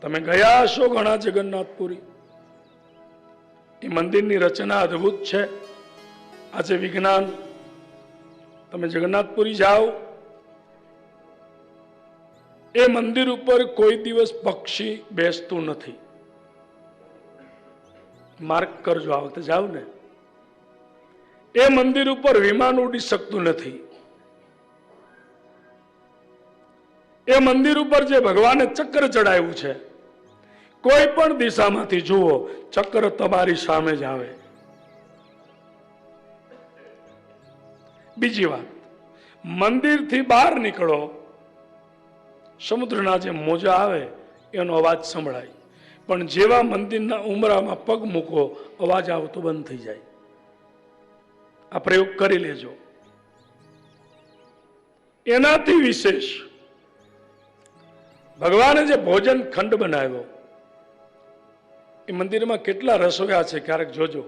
તમે ગયા હશો ઘણા જગન્નાથપુરી? એ મંદિરની રચના અદ્ભુત છે. આજે વિજ્ઞાન, તમે જગન્નાથપુરી જાઓ. એ મંદિર ઉપર કોઈ દિવસ પક્ષી બેસતું નથી. માર્ક કરજો આ વખતે, જાઓ ને. એ મંદિર ઉપર વિમાન ઉડી શકતું નથી. એ મંદિર ઉપર જે ભગવાને ચક્ર ચડાવ્યું છે કોઈ પણ દિશામાંથી જુઓ, ચક્ર તમારી સામે જ આવે. બીજી વાત, મંદિરથી બહાર નીકળો, સમુદ્રના જે મોજા આવે, એનો અવાજ સંભળાય. પણ જેવા મંદિરના ઉમરામાં પગ મૂકો, અવાજ આવતો બંધ થઈ જાય. આ પ્રયોગ કરી લેજો. એનાથી વિશેષ, ભગવાને જે ભોજન ખંડ બનાવ્યો એ મંદિરમાં કેટલા રસોયા છે, ક્યારેક જોજો.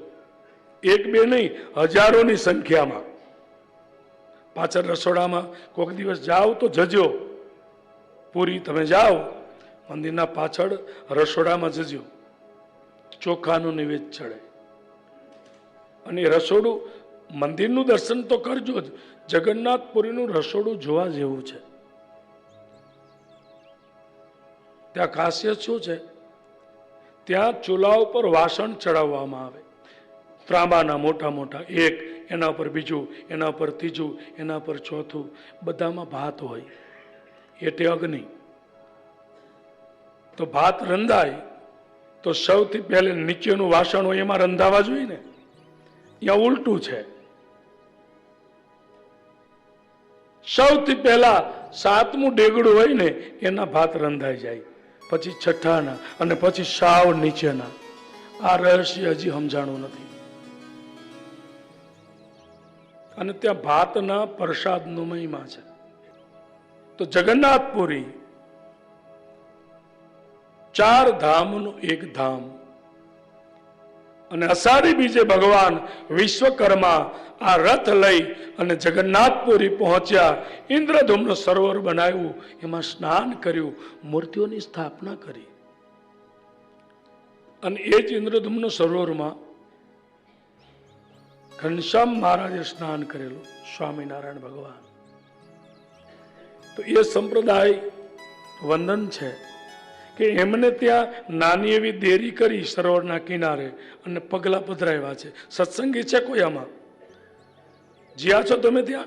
એક બે નહીં, હજારોની સંખ્યામાં. પાછળ રસોડામાં કોઈક દિવસ જાઓ તો જજો. પૂરી તમે જાઓ, મંદિરના પાછળ રસોડામાં જજો. ચોખાનું નિવેદ ચડે. અને રસોડું, મંદિરનું દર્શન તો કરજો જ. જગન્નાથપુરીનું રસોડું જોવા જેવું છે. ત્યાં ખાસિયત શું છે? ત્યાં ચૂલા ઉપર વાસણ ચડાવવામાં આવે. ત્રાંબાના મોટા મોટા એક, એના પર બીજું, એના પર ત્રીજું, એના પર ચોથું, બધામાં ભાત હોય. એટલે અગ્નિ. તો ભાત રંધાય, તો સૌથી પહેલે નીચેનું વાસણ હોય એમાં રંધાવા જોઈએ ને? ત્યાં ઉલટું છે. સૌથી પહેલા સાતમું ડેગડું હોય ને, એના ભાત રંધાઈ જાય. પછી છઠ્ઠાના અને પછી સાવ નીચેના. આ રહસ્ય હજી સમજાણું નથી. અને ત્યાં ભાતના પ્રસાદનો મહિમા છે. તો જગન્નાથપુરી ચાર ધામનું એક ધામ. અને અષાઢી બીજે ભગવાન વિશ્વકર્મા આ રથ લઈ અને જગન્નાથપુરી પહોંચ્યા, ઇન્દ્રધૂમનું સરોવર બનાવ્યું, એમાં સ્નાન કર્યું, મૂર્તિઓની સ્થાપના કરી. અને એ જ ઇન્દ્રધૂમનું સરોવરમાં ઘનશ્યામ મહારાજે સ્નાન કરેલું, સ્વામિનારાયણ ભગવાન. તો એ સંપ્રદાય વંદન છે. કે એમને ત્યાં નાની એવી દેરી કરી સરોવરના કિનારે અને પગલા પધરાવ્યા છે. સત્સંગી છે કોઈ આમાં? જ્યાં છો તમે ત્યાં?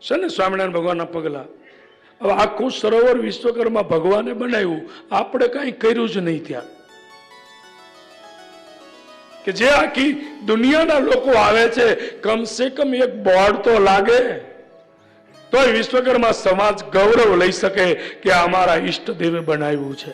છે ને સ્વામિનારાયણ ભગવાનના પગલા? હવે આખું સરોવર વિશ્વકર્મા ભગવાને બનાવ્યું. આપણે કાંઈ કર્યું જ નહીં ત્યાં. કે જે આખી દુનિયાના લોકો આવે છે, કમસે કમ એક બોર્ડ તો લાગે. તોય વિશ્વકર્મા સમાજ ગૌરવ લઈ શકે કે આ અમારા ઈષ્ટદેવે બનાવ્યું છે.